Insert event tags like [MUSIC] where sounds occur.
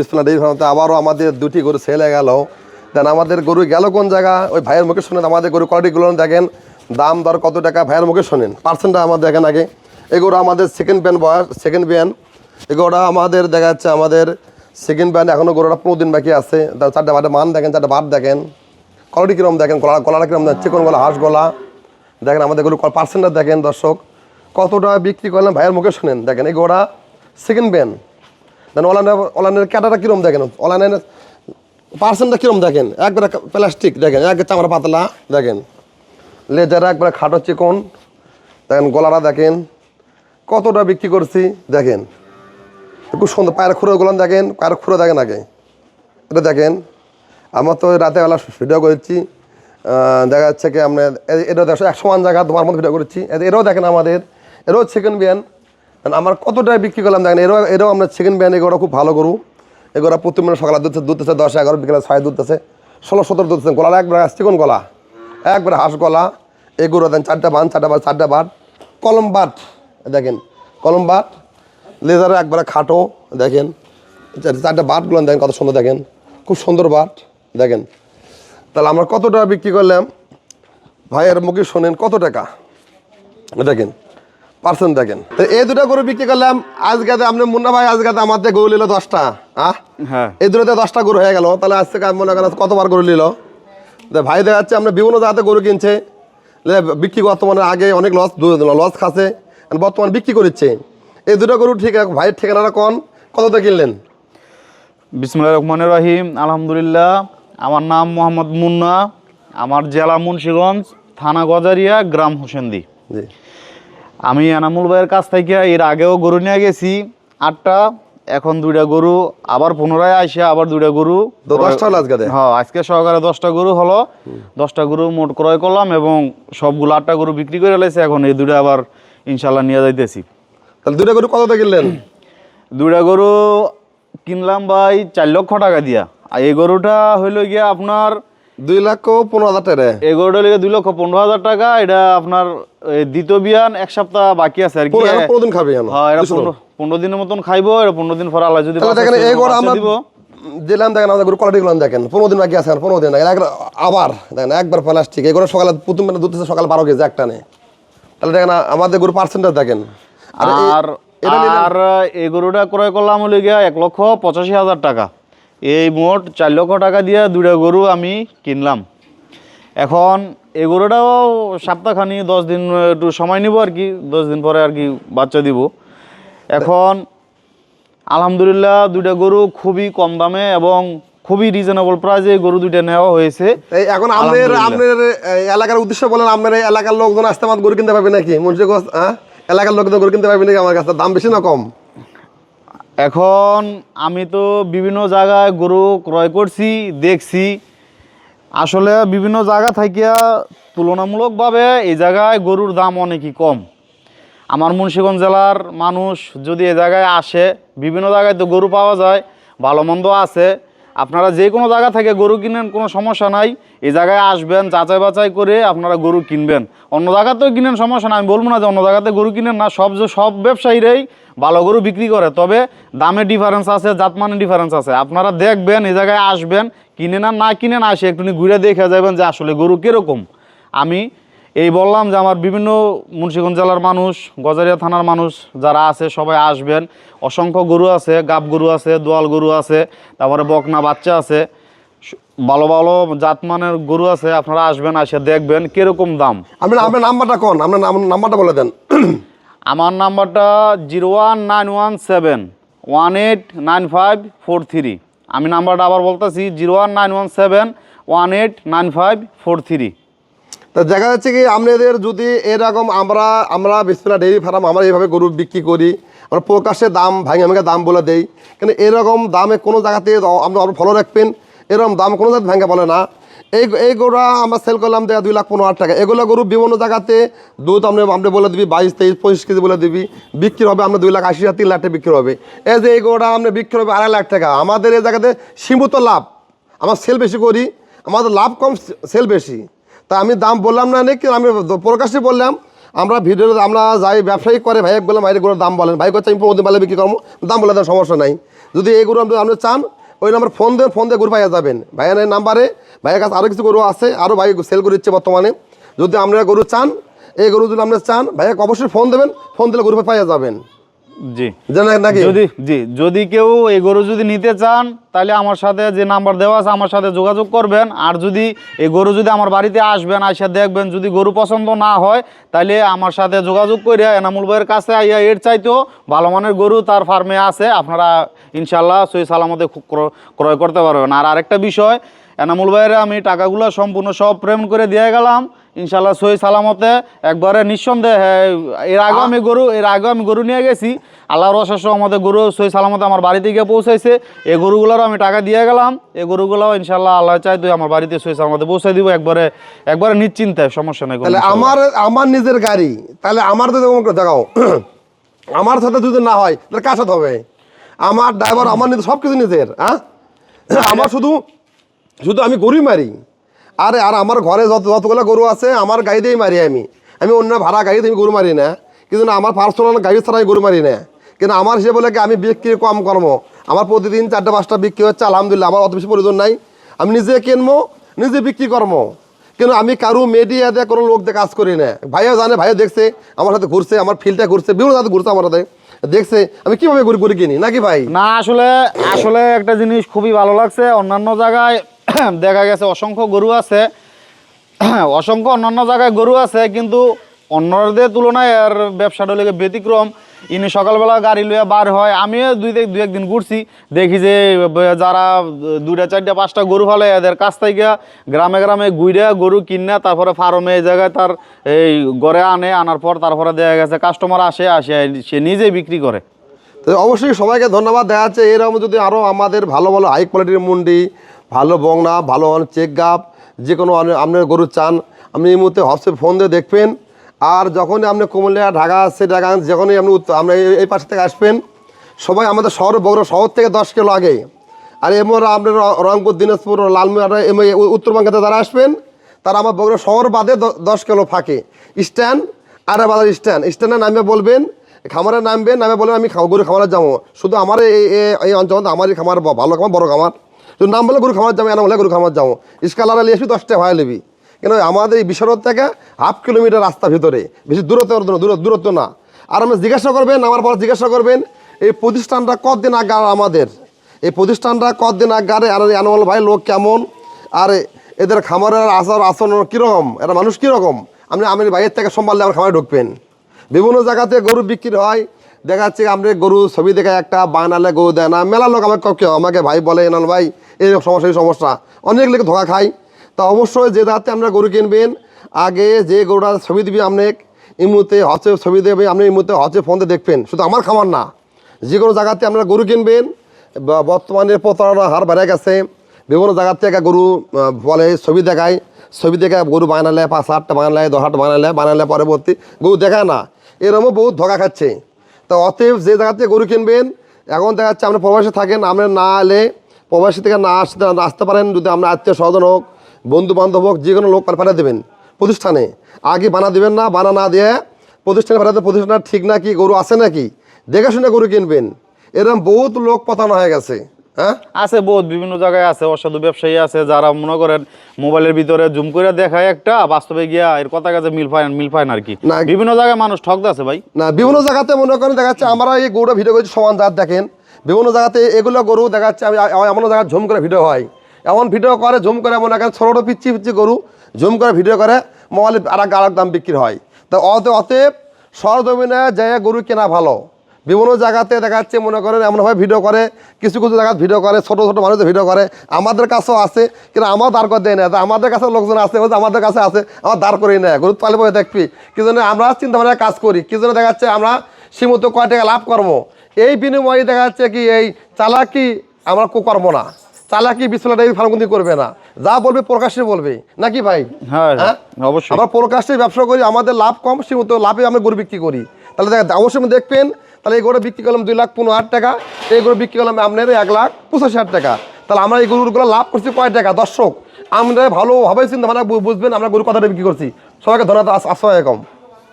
বিসমিল্লাহ ডেইরি আবারও আমাদের দুটি গরু সেলে গেল। দেন আমাদের গরু গেল কোন জায়গা? ওই ভাইয়ের মুখে শোনেন, আমাদের গরু কোয়ালিটিগুলো দেখেন। দাম, দর কত টাকা ভাইয়ের মুখে শোনেন। পার্সেন্টটা আমাদের দেখেন আগে। এগুলো আমাদের সেকেন্ড ব্যান বয়স সেকেন্ড ব্যান এগুলোটা আমাদের দেখা যাচ্ছে আমাদের সেকেন্ড ব্যান এখনও গরুটা পনেরো দিন বাকি আছে। তার চারটে বাটে মান দেখেন, চারটে বাট দেখেন। কোয়ালিটি কীরকম দেখেন? গলা গলাটা কীরকম দেখেন? চিকন গলা হাঁস গলা। দেখেন আমাদের গরু পার্সেন্টটা দেখেন দর্শক। কতটা বিক্রি করলেন ভাইয়ের মুখে শোনেন। দেখেন এই সেকেন্ড ব্যান দেন অনলাইনের অনলাইনের ক্যাটাটা কীরকম দেখেন? অনলাইনের পার্সেন্টটা কীরকম দেখেন? একবারে প্লাস্টিক দেখেন, এক চামড়া পাতলা দেখেন। লেজারা একবারে খাটো চিকন, দেখেন গলাটা দেখেন, কতটা বিক্রি করছি দেখেন। খুব সুন্দর, পায়ের খুঁড়োগুলো দেখেন, পায়ের খুঁড়ো দেখেন আগে। এটা দেখেন, আমার তো রাতে বেলা ভিডিও করেছি দেখা যাচ্ছে কি আমরা এটা দেখো, এক সমান জায়গা তোমার মধ্যে ভিডিও করেছি। এরাও দেখেন আমাদের এরাও সেকেন্ড বিয়ান আমার কতটায় বিক্রি করলাম, দেখেন, এরাও এরাও আমরা সেকেন্ড বিয়ান এগুলো খুব ভালো গরু। এগুলো প্রতি মিনিট সকালে দুধ দুধতেছে দশ এগারো, বিকেলে ছয় দুধতেছে ষোলো সতেরো দুধতেছে গলা একবার চিকন গলা। একবারে হাঁস গলা। এগুলো দেন চারটা বান, চারটা বাট চারটা বাট কলম বাট, দেখেন, কলম বাট। লেজারে একবারে খাটো, দেখেন। চার- চারটা বাটগুলো দেখেন, কত সুন্দর, দেখেন। খুব সুন্দর বাট, দেখেন। তাহলে আমরা কত টাকা বিক্রি করলাম? ভাইয়ের মুখে শোনেন, কত টাকা? দেখেন। পার্সেন্ট দেখেন। এই দুটো গরু বিক্রি করলাম আজকে আপনি মুন্না ভাই আজকে আমাদের গরু নিল দশটা আহ? হ্যাঁ। এই দুটোতে দশটা গরু হয়ে গেল তাহলে আজ থেকে মনে করেন কতবার গরু নিল? ভাই দেখা যাচ্ছে আমরা বিভিন্ন জায়গাতে গরু কিনছে। বিক্রি বর্তমানে আগে অনেক লস লস খাচ্ছে বর্তমান বিক্রি করছে এই দুটো গরু ঠিক ভাইয়ের ঠিকানাটা কোন? কততে কিনলেন? বিসমুল্লাহ রহমানের রাহিম আলহামদুলিল্লাহ। আমার নাম মোহাম্মদ মুন্না আমার জেলা মুন্সিগঞ্জ থানা গজারিয়া গ্রাম হোসেন্দি। জি। আমি এনামুল ভাইয়ের কাছ থেকে এর আগেও গরু নিয়ে গেছি আটটা এখন দুইটা গরু আবার পুনরায় আসে আবার দুইটা গরু। হ্যাঁ আজকে সহকারে দশটা গরু হলো। দশটা গরু মোট ক্রয় করলাম এবং সবগুলো আটটা গরু বিক্রি করে লাইছে এখন এই দুইটা আবার ইনশাল্লাহ নিয়ে যাইতেছি। তাহলে দুটো গরু কততে কিনলেন? দুইটা গরু কিনলাম ভাই চার লক্ষ টাকা দিয়া। আর এই গরুটা হইল গিয়ে আপনার দুই লাখ পনেরো হাজার টাকা এই গরুটা দুই লক্ষ পনেরো হাজার টাকা এটা আপনার দ্বিতীয় বিয়ান এক সপ্তাহ বাকি আছে আর কি। পনেরো দিন খাবে হ্যাঁ এটা পনেরো দিনের মতন খাইবো এটা পনেরো দিন পরে আল্লাহ যদি আমরা দিব। দিলাম দেখেন আমাদের গরু কোয়ালিটি গুলো দেখেন পনেরো দিন বাকি আছে আর পনেরো দিন আগে আবার দেখেন একবার প্লাস্টিক এই গরু সকালে প্রথম বেলা দুধ সকাল বারো কেজি একটা নেই। তাহলে দেখেন আমাদের গরু পার্সেন্টেজ দেখেন। আর আর এই গরুটা ক্রয় করলাম হলো গিয়া এক লক্ষ পঁচাশি হাজার টাকা। এই মোট চার লক্ষ টাকা দিয়ে দুইটা গরু আমি কিনলাম। এখন এই গরুটাও সপ্তাহখানি দশ দিন একটু সময় নিব আর কি দশ দিন পরে আর কি বাচ্চা দিব। এখন আলহামদুলিল্লাহ দুইটা গরু খুবই কম দামে এবং খুবই রিজনেবল প্রাইসে গরু দুইটা নেওয়া হয়েছে। এই এখন আপনার আলহামদুলিল্লাহ। আপনার এলাকার উদ্দেশ্য বলেন আপনার এই এলাকার লোকজন আসতে আমার গরু কিনতে পারবে নাকি? মুন্সিগঞ্জ হ্যাঁ? এলাকার লোকজন গরু কিনতে পারবে নাকি আমার কাছে? দাম বেশি না কম? এখন আমি তো বিভিন্ন জায়গায় গরু ক্রয় করছি, দেখছি। আসলে বিভিন্ন জায়গা থাকিয়া তুলনামূলকভাবে এই জায়গায় গরুর দাম অনেকই কম। আমার মুন্সীগঞ্জ জেলার মানুষ যদি এ জায়গায় আসে, বিভিন্ন জায়গায় তো গরু পাওয়া যায়, ভালো মন্দ আছে। আপনারা যে কোনো জায়গা থেকে গরু কিনেন, কোনো সমস্যা নাই। এই জায়গায় আসবেন, যাচাই বাছাই করে আপনারা গরু কিনবেন। অন্য জায়গাতেও কিনেন, সমস্যা নাই, আমি বলব না যে অন্য জায়গাতে গরু কিনেন না, সব সব ব্যবসায়ীরাই ভালো গরু বিক্রি করে। তবে দামে ডিফারেন্স আছে জাতমানের ডিফারেন্স আছে। আপনারা দেখবেন, এই জায়গায় আসবেন কিনে না না কিনেন, আসে একটু ঘুরে দেখে যাবেন যে আসলে গরু কীরকম। আমি এই বললাম যে আমার বিভিন্ন মুন্সিগঞ্জ জেলার মানুষ গজারিয়া থানার মানুষ যারা আছে সবাই আসবেন। অসংখ্য গরু আছে গাব গরু আছে দোয়াল গরু আছে তারপরে বকনা বাচ্চা আছে। ভালো ভালো জাতমানের গরু আছে আপনারা আসবেন আসে দেখবেন কীরকম দাম। আপনার আপনার নাম্বারটা কোন? আপনার নাম- নাম্বারটা বলে দেন। আমার নাম্বারটা zero one nine one seven one eight nine five four three. আমি নাম্বারটা আবার বলতেছি zero one nine one seven one eight nine five four three. তা দেখা যাচ্ছে কি আপনাদের যদি এরকম আমরা আমরা বিসমিল্লা ডেইরি ফার্ম আমরা এইভাবে গরু বিক্রি করি, আমরা প্রকাশ্যে দাম, ভাঙে ভাঙে দাম বলে দেই। কিন্তু এরকম দামে কোনো জায়গাতে আপনি আরও ফলো রাখবেন, এরকম দাম কোনো জায়গায় ভাঙে বলে না। এই এই গরুটা আমরা সেল করলাম দেয়া দুই লাখ পনেরো হাজার টাকা। এগুলো গরু বিভিন্ন জায়গাতে দুধ আপনি আপনি বলে দিবি, বাইশ, তেইশ, পঁচিশ কেজি বলে দিবি, বিক্রি হবে আমরা দুই লাখ আশি হাজার, তিন লাখ টাকা বিক্রি হবে। এই যে এই গরুটা আমরা বিক্রি হবে আড়াই লাখ টাকা। আমাদের এই জায়গাতে সীমিত লাভ। আমার সেল বেশি করি, আমাদের লাভ কম সেল বেশি। তা আমি দাম বললাম না নাকি? আমি প্রকাশ্যে বললাম, আমরা ভিডিও, আমরা যাই ব্যবসায়ী করে, ভাই বললাম, ভাই গরুর দাম বলেন। ভাই করছে আমি প্রতিদিন বলে বিক্রি করব। দাম বলে দেওয়ার সমস্যা নাই। যদি এই গরু আপনি আপনি চান, ওই নাম্বার ফোন দেন ফোন দিয়ে গরু পাইয়া যাবেন। ভাইয়ের এই নাম্বারে ভাইয়ের কাছে আরও কিছু গরু আছে আরও ভাই সেল করে দিচ্ছে বর্তমানে। যদি আপনারা গরু চান, এই গরু যদি আপনারা চান, ভাইয়াকে অবশ্যই ফোন দেবেন ফোন দিলে গরু পাইয়া যাবেন। জি। নাকি? যদি জি যদি কেউ এই গরু যদি নিতে চান তাহলে আমার সাথে যে নাম্বার দেওয়া আছে আমার সাথে যোগাযোগ করবেন। আর যদি এই গরু যদি আমার বাড়িতে আসবেন আইসা দেখবেন যদি গরু পছন্দ না হয় তাহলে আমার সাথে যোগাযোগ করে এনামুল ভাইয়ের কাছে আইয়া এর চাইতেও ভালো মানের গরু তার ফার্মে আছে আপনারা ইনশাল্লাহ সই সালামতে ক্রয় করতে পারবেন। আর আরেকটা বিষয় এনামুল ভাইয়ের আমি টাকাগুলো সম্পূর্ণ সব প্রেম করে দিয়ে গেলাম। ইনশাল্লাহ সই সালামতে একবারে নিঃসন্দেহে এর আগে আমি গরু এর আগে আমি গরু নিয়ে গেছি। আল্লাহর অশেষ আমাদের গরু সই সালামতে আমার বাড়িতে গিয়ে পৌঁছাইছে। এই গরুগুলোরও আমি টাকা দিয়ে গেলাম। এই গরুগুলো ইনশাল্লাহ আল্লাহ চাই তুই আমার বাড়িতে সই সালামতে পৌঁছে দিব। একবারে একবারে নিশ্চিন্তে সমস্যা নেই তাহলে আমার আমার নিজের গাড়ি তাহলে আমার আমাকে দেখাও [CLEARS THROAT] আমার সাথে যদি না হয় তাহলে কার সাথে হবে? আমার ড্রাইভার আমার নিজের সব কিছু নিজের হ্যাঁ? [CLEARS THROAT] আমার শুধু শুধু আমি গরুই মারি। আরে, আর আমার ঘরে যত যতগুলো গরু আছে, আমার গাড়িতেই মারি আমি। আমি অন্য ভাড়া গাড়িতে আমি গরু মারি না। কিন্তু না, আমার পার্সোনাল গাড়ি ছাড়া আমি গরু মারি না। কিন্তু আমার হিসেবে বলে কি, আমি বিক্রি কম কর্ম আমার প্রতিদিন চারটে, পাঁচটা বিক্রি হচ্ছে, আলহামদুলিল্লাহ, আমার অত বেশি প্রয়োজন নাই। আমি নিজে কিনবো, নিজে বিক্রি কর্ম কিন্তু আমি কারও মিডিয়া কোনো লোক দিয়ে কাজ করি না। ভাইয়া জানে ভাইয়া দেখছে, আমার সাথে ঘুরছে, আমার ফিল্ডটা ঘুরছে, বিভিন্ন সাথে ঘুরছে আমার সাথে। দেখছে, আমি কীভাবে ঘুরে ঘুরে কিনি? নাকি ভাই? না, আসলে আসলে একটা জিনিস খুবই ভালো লাগছে। অন্যান্য জায়গায় [COUGHS] দেখা গেছে অসংখ্য গরু আছে। [COUGHS] অসংখ্য অন্যান্য জায়গায় গরু আছে, কিন্তু অন্যদের তুলনায় আর ব্যবসাটা লেগে ব্যতিক্রম। ইনি সকালবেলা গাড়ি লইয়া বার হয়, আমিও দুই দুই একদিন ঘুরছি, দেখি যে যারা দুইটা, চারটা, পাঁচটা গরু ফেলে, এদের কাছ থেকে গ্রামে গ্রামে ঘুরে গরু কিনে, তারপরে ফার্মে এই জায়গায় তার এই গড়ে আনে, আনার পর তারপরে দেখা গেছে কাস্টমার আসে আসে, সে নিজেই বিক্রি করে। তো অবশ্যই সবাইকে ধন্যবাদ। দেখা যাচ্ছে এরকম যদি আরও আমাদের ভালো ভালো হাই কোয়ালিটির মুন্ডি ভালো বংনা ভালো চেক গাপ যে কোনো আপনার গরু চান, আপনি এই মুহূর্তে হবসে ফোন দিয়ে দেখবেন। আর যখনই আপনি কুমিল্লা, ঢাকা আসছে ঢাকা, যখনই আপনি আপনি এই- পাশে থেকে আসবেন, সবাই আমাদের শহর বগুড়া শহর থেকে দশ কিলো আগে। আর এমন আপনার রংপুর, দিনাজপুর লালমিয়া উত্তরবঙ্গেতে যারা আসবেন, তারা আমার বগুড়া শহর বাদে দশ কিলো ফাঁকে। স্ট্যান্ড আরে বাজার স্ট্যান্ড। স্ট্যান্ডে নামে বলবেন খামারে নামবেন, নামে বলবেন, আমি গরু খামারে যাব। শুধু আমার এই অঞ্চল আমারই খামার ভালো খামার, বড় খামার। শুধু নাম বলে গরু খামার যাব এনা বলে গরু খামার যাব। স্কালার নিয়ে আসবি দশটা ভাড়া নিবি। কেন আমাদের এই বিশ্বরোড থেকে হাফ কিলোমিটার রাস্তা ভিতরে। বেশি দূরত্ব দূর- দূরত্ব না। আর আপনি জিজ্ঞাসা করবেন আমার পর জিজ্ঞাসা করবেন, এই প্রতিষ্ঠানটা কতদিন আগে আমাদের? এই প্রতিষ্ঠানটা কতদিন আগে আর অ্যানুয়াল ভাই লোক কেমন? আর এদের খামারের আচার, আচরণ কীরকম? এরা মানুষ কীরকম? আপনি আমি বাইরের থেকে সম্ভাললে আমার খামারে ঢুকবেন। বিভিন্ন জায়গাতে গরু বিক্রি হয় দেখা যাচ্ছে আমরা গরু ছবি দেখে একটা বানালে গরু দেয় না। মেলা লোক আমাকে কেউ আমাকে ভাই বলে, এনাল ভাই, এই সমস্যা এই সমস্যা। অনেক লোক ধোকা খায়। তা অবশ্যই যে দাঁতে আমরা গরু কিনবেন, আগে যে গরুটা ছবি দিবি আপনি, এই মুহূর্তে হচ্ছে ছবি দেবে, আপনি এই মুহূর্তে হচ্ছে ফোন দিয়ে দেখবেন। শুধু আমার খামার না, যে কোনো জায়গাতে আপনারা গরু কিনবেন। বর্তমানে প্রতারণা হার বেড়ে গেছে। বিভিন্ন জায়গার থেকে গরু বলে ছবি দেখায়। ছবি দেখে গরু বানালে পাঁচ আটটা বানালে দশ আটটা বানালে বানালে পরবর্তী গরু দেখায় না। এরকমও বহুত ধোকা খাচ্ছে। তো অতএব যে জায়গা থেকে গরু কিনবেন, এখন দেখা যাচ্ছে আপনি প্রবাসে থাকেন আপনার না এলে প্রবাসী থেকে না আসতে আসতে পারেন, যদি আপনার আত্মীয় স্বজন হোক বন্ধু বান্ধব হোক, যে কোনো লোক পাঠিয়ে দেবেন প্রতিষ্ঠানে। আগে বানা দেবেন না, বানা না দিয়ে প্রতিষ্ঠানে পাঠাতে প্রতিষ্ঠানটা ঠিক নাকি গরু আছে নাকি? দেখে শুনে গরু কিনবেন। এরকম বহুত লোক পতানো হয়ে গেছে। আছে বহুত বিভিন্ন জায়গায় আছে অসাধু ব্যবসায়ী আছে যারা মনে করেন মোবাইলের ভিতরে জুম করে দেখায় একটা বাস্তবে গিয়া এর কথা কাছে মিল পায় মিল পায় না আর কি। না। বিভিন্ন জায়গায় মানুষ ঠকতে আছে ভাই। না বিভিন্ন জায়গাতে মনে করেন দেখা যাচ্ছে আমরা এই গরুটা ভিডিও করছি সমান জাত দেখেন। বিভিন্ন জায়গাতে এগুলো গরু দেখা যাচ্ছে আমি এমন জায়গায় ঝুম করে ভিডিও হয়। এমন ভিডিও করে ঝুম করে মনে করেন ছোটো পিচ্ছি পিচ্ছি গরু ঝুম করে ভিডিও করে মোবাইলে আর এক দাম বিক্রি হয়। তো অত অতএব সরজমিনে জায়গায় গরু কেনা ভালো। বিভিন্ন জায়গাতে দেখা যাচ্ছে মনে করেন এমনভাবে ভিডিও করে কিছু কিছু জায়গায় ভিডিও করে ছোটো ছোটো মানুষের ভিডিও করে। আমাদের কাছেও আছে কিন্তু আমার দাঁড় করে দেয় না। আমাদের কাছেও লোকজন আছে আমাদের কাছে আছে আমার দাঁড় করে নেয় গরু পালে পরে দেখবি। কি জন্য আমরা চিন্তা ভাবনা কাজ করি? কি জন্য দেখা যাচ্ছে আমরা সীমিত কয় টাকা লাভ করব? এই বিনিময়ে দেখা যাচ্ছে কি এই চালাকি আমরা কো করব না। চালাকি বিশ্বলাটা এই ফার্মগুন্দি করবে না। যা বলবে প্রকাশ্যে বলবে। নাকি ভাই? হ্যাঁ, অবশ্যই। আমরা প্রকাশ্যে ব্যবসা করি আমাদের লাভ কম সীমিত লাভে আমরা গরু বিক্রি করি। তাহলে দেখ অবশ্যই দেখবেন তাহলে এই গরু বিক্রি করলাম দুই লাখ পনেরো হাজার টাকা, এই গরু বিক্রি করলাম আপনার এক লাখ পঁচাশি হাজার টাকা। তাহলে আমরা এই গরুগুলো লাভ করছি কয়েক টাকা? দর্শক আমরা ভালোভাবে চিন্তা ভাবনা বুঝবেন আমরা গরু কথাটা বিক্রি করছি। সবাইকে ধন্যবাদ আসসালামাইকুম